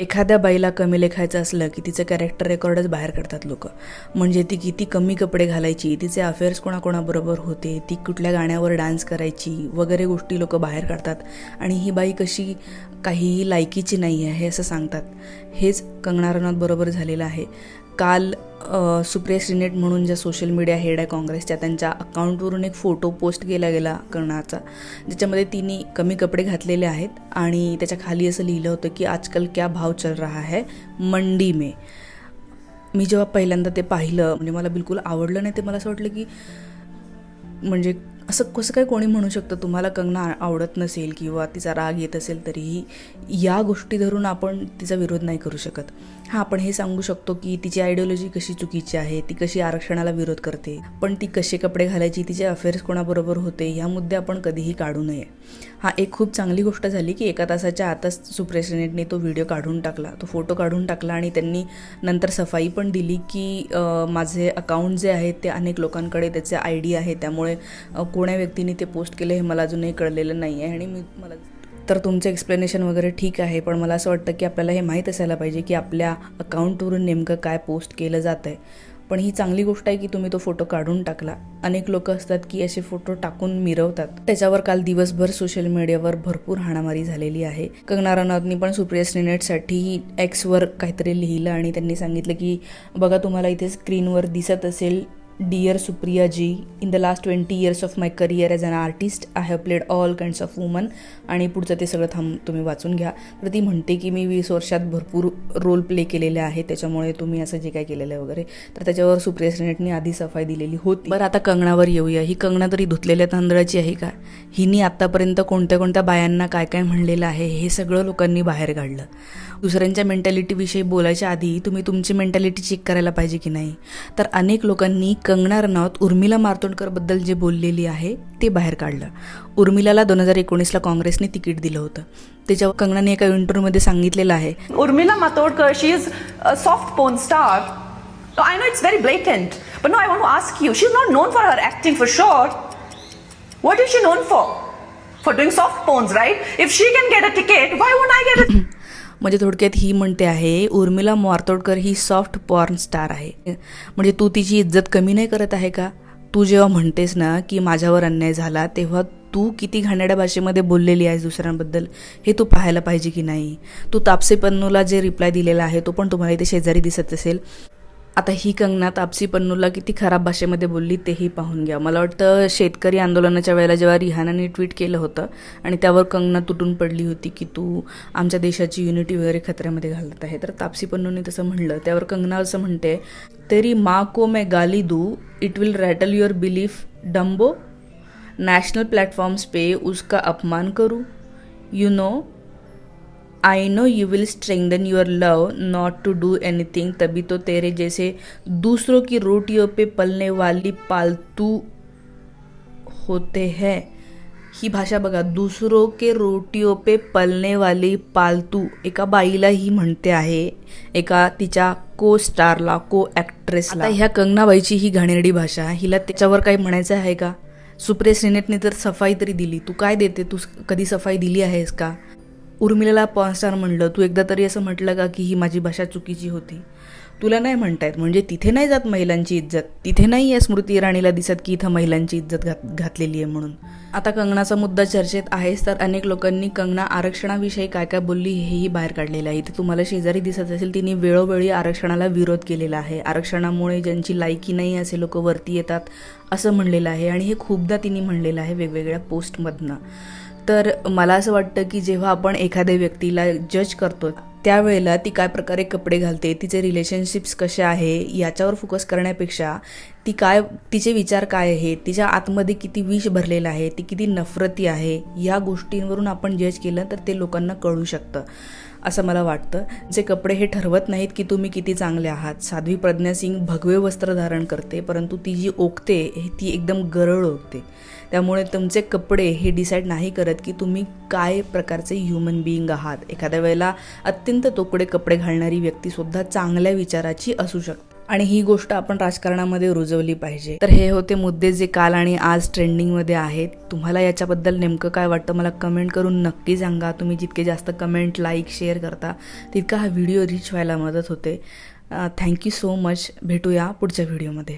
एखाद्या बाईला कमी लेखायचं असलं की तिचं कॅरेक्टर रेकॉर्डच बाहेर काढतात लोक. म्हणजे ती किती कमी कपडे घालायची तिचे अफेअर्स कोणाकोणाबरोबर होते ती कुठल्या गाण्यावर डान्स करायची वगैरे गोष्टी लोक बाहेर काढतात. आणि ही बाई कशी काहीही लायकीची नाही आहे असं सांगतात. हेच कंगना रनौतबरोबर झालेलं आहे. काल सुप्रिया श्रीनेट म्हणून ज्या सोशल मीडिया हेड आहे काँग्रेसच्या त्यांच्या अकाउंटवरून एक फोटो पोस्ट केला गेला कर्णाचा ज्याच्यामध्ये तिने कमी कपडे घातलेले आहेत आणि त्याच्याखाली असं लिहिलं होतं की आजकाल क्या भाव चल रहा है मंडी में. मी जेव्हा पहिल्यांदा ते पाहिलं म्हणजे मला बिलकुल आवडलं नाही ते मला असं वाटलं की म्हणजे असं कसं काय कोणी म्हणू शकतं? तुम्हाला कंगना आवडत नसेल किंवा तिचा राग येत असेल तरीही या गोष्टी धरून आपण तिचा विरोध नाही करू शकत. हां आपण हे सांगू शकतो की तिची आयडिओलॉजी कशी चुकीची आहे ती कशी आरक्षणाला विरोध करते पण ती कसे कपडे घालायची तिचे अफेअर्स कोणाबरोबर होते ह्या मुद्दे आपण कधीही काढू नये. हा एक खूप चांगली गोष्ट झाली की एका तासाच्या आताच सुप्रेसिडेंटने तो व्हिडिओ काढून टाकला. तो फोटो काढून टाकला आणि त्यांनी नंतर सफाई पण दिली की माझे अकाउंट जे आहेत ते अनेक लोकांकडे त्याचे आय डी आहे त्यामुळे कोण्या व्यक्तीने ते पोस्ट केलं हे मला अजूनही कळलेलं नाही आहे आणि मी मला तर तुमचं एक्सप्लेनेशन वगैरे ठीक आहे पण मला असं वाटतं की आपल्याला हे माहीत असायला पाहिजे की आपल्या अकाउंटवरून नेमकं काय पोस्ट केलं जात आहे पण ही चांगली गोष्ट आहे की तुम्ही तो फोटो काढून टाकला. अनेक लोक असतात की असे फोटो टाकून मिरवतात. त्याच्यावर काल दिवसभर सोशल मीडियावर भरपूर हाणामारी झालेली आहे. कंगना रनौतनी पण सुप्रिया सिनेटसाठी एक्सवर काहीतरी लिहिलं आणि त्यांनी सांगितलं की बघा तुम्हाला इथे स्क्रीनवर दिसत असेल dear Supriya ji in the last twenty years of my career as an artist I have played all kinds of woman आणि पुढचं ते सगळं थांब तुम्ही वाचून घ्या. तर ती म्हणते की मी वीस वर्षात भरपूर रोल प्ले केलेले आहे त्याच्यामुळे तुम्ही असं जे काय केलेलं आहे वगैरे तर त्याच्यावर सुप्रिया श्रीनेटने आधी सफाई दिलेली होती. बरं आता कंगणावर येऊया. ही कंगणा तरी धुतलेल्या तांदळाची आहे का? हिनी आत्तापर्यंत कोणत्या कोणत्या बायांना काय काय म्हणलेलं आहे हे सगळं लोकांनी बाहेर काढलं. दुसऱ्यांच्या मेंटॅलिटीविषयी बोलायच्या आधी तुम्ही तुमची मेंटॅलिटी चेक करायला पाहिजे की नाही? तर अनेक लोकांनी कंगना रनौत उर्मिला मार्तोंडकरबद्दल जे बोललेली आहे ते बाहेर काढलं. उर्मिलाला दोन हजार एकोणीसला काँग्रेसने तिकीट दिलं होतं. त्याच्यावर कंगनाने एका इंटरव्ह्यूमध्ये सांगितलेलं आहे Urmila Matondkar she is soft porn star I know it's very blatant but no I want ask you she is not known for her acting for short what is she known for for doing soft porns right if she can get a ticket why vote I get म्हणजे थोडक्यात ही म्हणते आहे उर्मिला मारतोडकर ही soft porn star आहे. म्हणजे तू तिची इज्जत कमी नाही करत आहे का? तू जेव्हा म्हणतेस ना की माझ्यावर अन्याय झाला तेव्हा तू किती घाणेड्या भाषेमध्ये बोललेली आहेस दुसऱ्यांबद्दल? हे तू पाहायला पाहिजे की नाही? तू तापसे पन्नूला जे रिप्लाय दिलेला आहे तो पण तुम्हाला इथे शेजारी दिसत असेल. आता ही कंगना तापसी पन्नूला किती खराब भाषेमध्ये बोलली तेही पाहून घ्या. मला वाटतं शेतकरी आंदोलनाच्या वेळेला जेव्हा रिहानाने ट्विट केलं होतं आणि त्यावर कंगना तुटून पडली होती की तू आमच्या देशाची युनिटी वगैरे खतऱ्यामध्ये घालत आहे. तर तापसी पन्नूने तसं म्हणलं. त्यावर कंगना असं म्हणते तेरी मा को मैं गाली दू it will rattle your belief dumbo national platforms पे उसका अपमान करू. You know I know you will strengthen your love not to do anything तभी तो तेरे जैसे दूसरों की रोटियों पे पलने वाली पालतू होते हैं। ही भाषा बघा दुसरो के रोटियो पे पलने वाली पालतू। एका बाईला ही म्हणते आहे एका तिच्या को स्टारला को ॲक्ट्रेसला ह्या कंगनाबाईची ही घाणेरडी भाषा हिला त्याच्यावर काही म्हणायचं आहे का? सुप्रिया सिनेटने तर सफाई तरी दिली. तू काय देते? तू कधी सफाई दिली आहेस का? उर्मिलाला पॉनस्टार म्हणलं तू एकदा तरी असं म्हटलं का की ही माझी भाषा चुकीची होती? तुला नाही म्हणतायत. म्हणजे तिथे नाही जात महिलांची इज्जत. तिथे नाही आहे स्मृती इराणीला दिसत की इथं महिलांची इज्जत घात घातलेली आहे म्हणून. आता कंगनाचा मुद्दा चर्चेत आहेच तर अनेक लोकांनी कंगना आरक्षणाविषयी काय काय बोलली हेही बाहेर काढलेलं आहे. इथे तुम्हाला शेजारी दिसत असेल तिने वेळोवेळी आरक्षणाला विरोध केलेला आहे. आरक्षणामुळे ज्यांची लायकी नाही असे लोक वरती येतात असं म्हणलेलं आहे. आणि हे खूपदा तिने म्हणलेलं आहे वेगवेगळ्या पोस्टमधनं. तर मला असं वाटतं की जेव्हा आपण एखाद्या व्यक्तीला जज करतो त्यावेळेला ती काय प्रकारे कपडे घालते तिचे रिलेशनशिप्स कसे आहे याच्यावर फोकस करण्यापेक्षा ती काय तिचे विचार काय आहेत तिच्या आतमध्ये किती विष भरलेलं आहे ती किती नफरती आहे या गोष्टींवरून आपण जज केलं तर ते लोकांना कळू शकतं असं मला वाटतं. जे कपडे हे ठरवत नाहीत की तुम्ही किती चांगले आहात. साध्वी प्रज्ञा सिंग भगवे वस्त्र धारण करते परंतु ती जी ओकते ती एकदम गरळ ओकते. त्यामुळे तुमचे कपडे हे डिसाईड नाही करत की तुम्ही काय प्रकारचे ह्युमन बिईंग आहात. एखाद्या वेळेला अत्यंत तोकडे कपडे घालणारी व्यक्तीसुद्धा चांगल्या विचाराची असू शकते. आणि ही गोष्ट आपण राजकारणामध्ये रुजवली पाहिजे. तर हे होते मुद्दे जे काल आणि आज ट्रेंडिंगमध्ये आहेत. तुम्हाला याच्याबद्दल नेमकं काय वाटतं मला कमेंट करून नक्की सांगा. तुम्ही जितके जास्त कमेंट लाईक शेअर करता तितका हा व्हिडिओ रीच व्हायला मदत होते. थँक्यू सो मच भेटूया पुढच्या व्हिडिओमध्ये